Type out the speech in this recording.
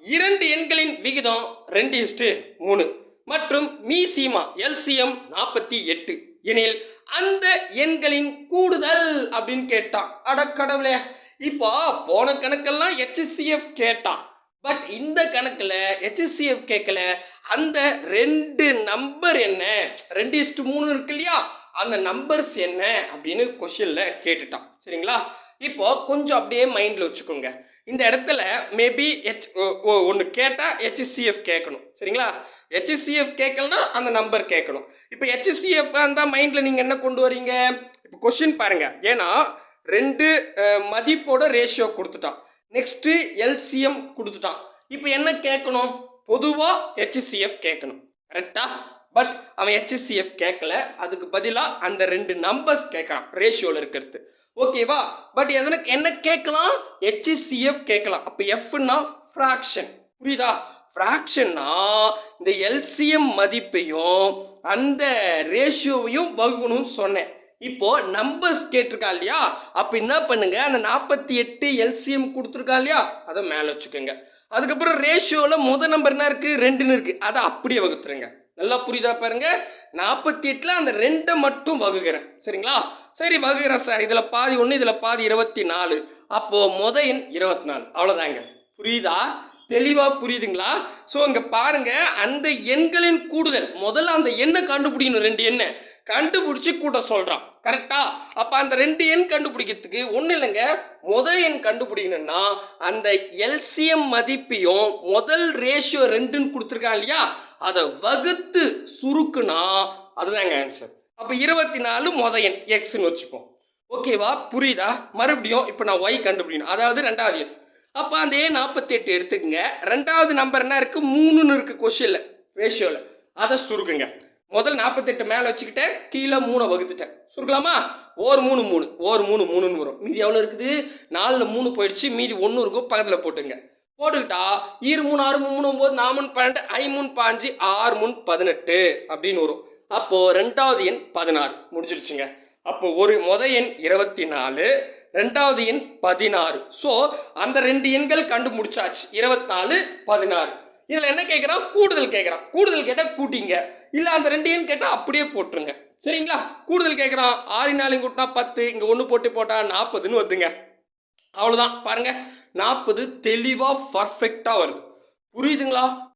இரண்டு எண்களின் விகிதம் ரெண்டு இஸ்டு மூணு மற்றும் மீசீமா எல்சிஎம் நாற்பத்தி எட்டு. எனில் அந்த எண்களின் கூடுதல் அப்படின்னு கேட்டான். அட கடவுளே. இப்போ போன கணக்கெல்லாம் ஹெச்சிசிஎஃப் கேட்டான். பட் இந்த கணக்கில் ஹெச்சிசிஎஃப் கேட்கல அந்த ரெண்டு நம்பர் என்ன? ரெண்டு இஸ்டு மூணு இருக்கு இல்லையா? அந்த நம்பர்ஸ் என்ன? அப்படின்னு கொஷினில் கேட்டுட்டான். சரிங்களா? இப்போ கொஞ்சம் அப்படியே மைண்டில் வச்சுக்கோங்க. இந்த இடத்துல மேபி ஹெச் ஒன்று கேட்டால் ஹெச்சிசிஎஃப் கேட்கணும். சரிங்களா? ஹெச்சிசிஎஃப் கேட்கலனா அந்த நம்பர் கேட்கணும். இப்போ ஹெச்சிசிஎஃப் இருந்தால் மைண்டில் நீங்கள் என்ன கொண்டு வரீங்க இப்போ கொஷின் பாருங்கள் ஏன்னா ரெண்டு மதிப்போட ரேஷியோ கொடுத்துட்டான். நெக்ஸ்ட்டு எல்சிஎம் கொடுத்துட்டான். இப்போ என்ன கேட்கணும்? பொதுவாக ஹெச்சிசிஎஃப் கேட்கணும். கரெக்டாக பட் அவன் ஹெச்எஸ்சிஎஃப் கேட்கல அதுக்கு பதிலாக அந்த ரெண்டு நம்பர்ஸ் கேட்கலாம் ரேஷியோவில் இருக்கிறது. ஓகேவா பட் எதனுக்கு என்ன கேட்கலாம் ஹெச்எஸ்சிஎஃப் கேட்கலாம் அப்போ எஃப்னா ஃப்ராக்ஷன் புரியுதா? ஃப்ராக்ஷன்னா இந்த எல்சிஎம் மதிப்பையும் அந்த ரேஷியோவையும் வகுக்கணும்னு சொன்னேன். இப்போ நம்பர்ஸ் கேட்டிருக்கா இல்லையா? அப்போ என்ன பண்ணுங்க? அந்த நாற்பத்தி எட்டு எல்சிஎம் கொடுத்துருக்கா இல்லையா? அதை மேலே வச்சுக்கோங்க. அதுக்கப்புறம் ரேஷியோவில் முத நம்பர் என்ன இருக்குது ரெண்டுன்னு இருக்குது அதை அப்படியே வகுத்துருங்க. நல்லா புரியுதா பாருங்க? நாற்பத்தி எட்டில் அந்த ரெண்டை மட்டும் வகுக்கிறேன் சரிங்களா? சரி வகுக்கிறேன் சார். இதில் பாதி ஒன்று இதில் பாதி இருபத்தி நாலு அப்போது முத எண் இருபத்தி நாலு அவ்வளோதாங்க புரியுதா? தெளிவாக புரியுதுங்களா? ஸோ இங்கே பாருங்க. அந்த எண்களின் கூடுதல். முதல்ல அந்த எண்ணை கண்டுபிடிக்கணும். ரெண்டு எண்ணை. கண்டுபிடிச்சி கூட்ட சொல்கிறான் கரெக்டா அப்போ அந்த ரெண்டு எண் கண்டுபிடிக்கிறதுக்கு ஒன்றும் இல்லைங்க. முதல் எண் கண்டுபிடிக்கணும்னா அந்த எல்சிஎம் மதிப்பையும் முதல் ரேஷியோ ரெண்டுன்னு கொடுத்துருக்கான் இல்லையா? அதை வகுத்து சுருக்குனா அதுதாங்க ஆன்சர் அப்போ இருபத்தி நாலு முத எண் எக்ஸ்ன்னு வச்சுப்போம். ஓகேவா புரியுதா? மறுபடியும் இப்போ நான் ஒய் கண்டுபிடிக்கணும். அதாவது ரெண்டாவது எண். அப்போ அந்த ஏ நாற்பத்தி எட்டு எடுத்துக்கங்க. ரெண்டாவது நம்பர் என்ன இருக்கு? மூணுன்னு இருக்கு கொஷினில் ரேஷியோவில் அதை சுருக்குங்க. முதல் நாற்பத்தெட்டு மேலே வச்சுக்கிட்டேன். கீழே மூணை வகுத்துட்டேன். சுருக்கலாமா? ஓர் மூணு மூணு. ஓர் மூணு மூணுன்னு வரும். மீதி எவ்வளோ இருக்குது? நாலில் மூணு போயிடுச்சு. மீதி ஒன்று இருக்கும். பக்கத்தில் போட்டுங்க. போட்டுக்கிட்டா ஈர் மூணு ஆறு மூணு மூணு ஒம்பது நாமுன் பன்னெண்டு ஐ மூணு பாஞ்சு ஆறு மூணு பதினெட்டு அப்படின்னு வரும். அப்போ ரெண்டாவது எண் பதினாறு. முடிஞ்சிருச்சுங்க அப்போ ஒரு முத எண் இருபத்தி நாலு ரெண்டாவது எண் பதினாறு. ஸோ அந்த ரெண்டு எண்கள் கண்டுபிடிச்சாச்சு. இருபத்தி நாலு பதினாறு. இதில் என்ன கேட்குறான்? கூடுதல் கேட்குறான். கூடுதல் கேட்டால் கூட்டிங்க. இல்லை அந்த ரெண்டு எண் கேட்டால் அப்படியே போட்டுருங்க. சரிங்களா? கூடுதல் கேட்குறான். ஆறு நாளையும் கூட்டினா பத்து இங்கே ஒன்று போட்டு போட்டால் நாற்பதுன்னு வருதுங்க. அவ்வளோதான் பாருங்க. நாற்பது தெளிவாக பர்ஃபெக்டாக வருது. புரியுதுங்களா?